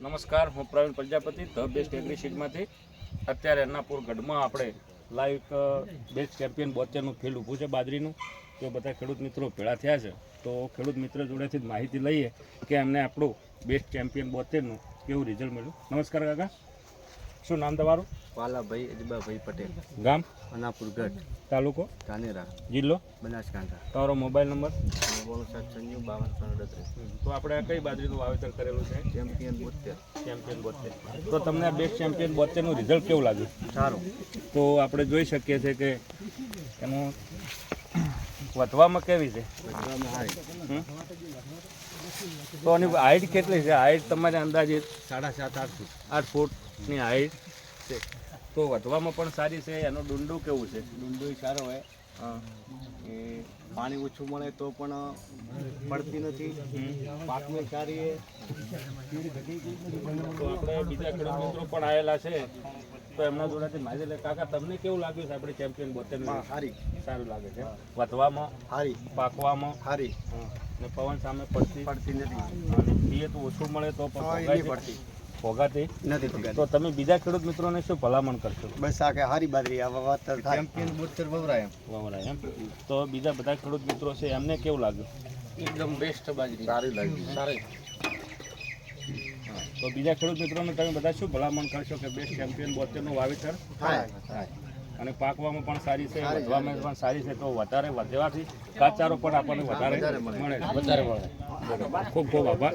નમસ્કાર, હું Pravin Prajapati, the best એગ્રીશીટમાંથી અત્યારે અન્નાપુર ગઢમાં આપણે લાઈવ બેસ્ટ ચેમ્પિયન બોતેરનું ફિલ્ડ ઊભું છે બાજરીનું. તો બધા ખેડૂત મિત્રો ભેળા થયા છે. તો ખેડૂત મિત્ર જોડેથી જ માહિતી લઈએ કે એમને આપણું બેસ્ટ ચેમ્પિયન બોતેરનું કેવું રિઝલ્ટ મળ્યું. નમસ્કાર કાકા. શું નામ તમારું? વાલાભાઈ અજબાભાઈ પટેલ. ગામ? અનાપુર ગઢ. તાલુકો? ધાનેરા. જિલ્લો? બનાસકાંઠા. તમારો મોબાઈલ નંબર? નવ્વાણું સાત છન્નું બાવન ત્રણ અડત્રીસ તો આપણે કઈ બાજરીનું વાવેતર કરેલું છે? ચેમ્પિયન બોતેર ચેમ્પિયન બોતેર તો તમને આ બેસ્ટ ચેમ્પિયન બોતેરનું રિઝલ્ટ કેવું લાગ્યું? સારું. તો આપણે જોઈ શકીએ છીએ કે એનું વધવામાં કેવી છે? તો આની હાઈટ કેટલી છે? હાઈટ તમારે અંદાજે સાડા સાત આઠ ફૂટ. આઠ ફૂટની હાઈટ છે. તો વધવામાં પણ સારી છે? એનું ડુંડું કેવું છે? ડુંડોઈ સારો હોય. એ પાણી ઓછું મળે તો પણ પડતી નથી. પાકને સારી આપણે બીજા ખેડૂત મિત્રો પણ આવેલા છે. તો એમના જોડેથી માહિતી લે. કાકા તમને કેવું લાગ્યું છે આપણે ચેમ્પિયનમાં સારી સારું લાગે છે. વધવામાં સારી પાકવામાં? સારી ને પવન સામે પડતી? પડતી નથી. અને પિયત ઓછું મળે તો પડતી. ભોગાતી? નથી તો તમે બીજા ખેડૂત મિત્રોને શું ભલામણ કરશો? બસ આ કે હારી બાજરી આ વાત ચેમ્પિયન બોતેર વવરાય એમ. વવરાય એમ? તો બીજા બધા ખેડૂત મિત્રો છે એમને કેવું લાગ્યું? એકદમ બેસ્ટ બાજરી. સારી લાગી. સારી. તો બીજા ખેડૂત મિત્રોને તમે બધા શું ભલામણ કરશો કે બેસ્ટ ચેમ્પિયન બોતેરનું વાવેતર? થાય. અને પાકવામાં પણ સારી છે વધવામાં પણ સારી છે તો વધારે વધવાથી કાચારો પણ આપણને વધારે મળે. વધારે મળે. ખૂબ ખૂબ આભાર.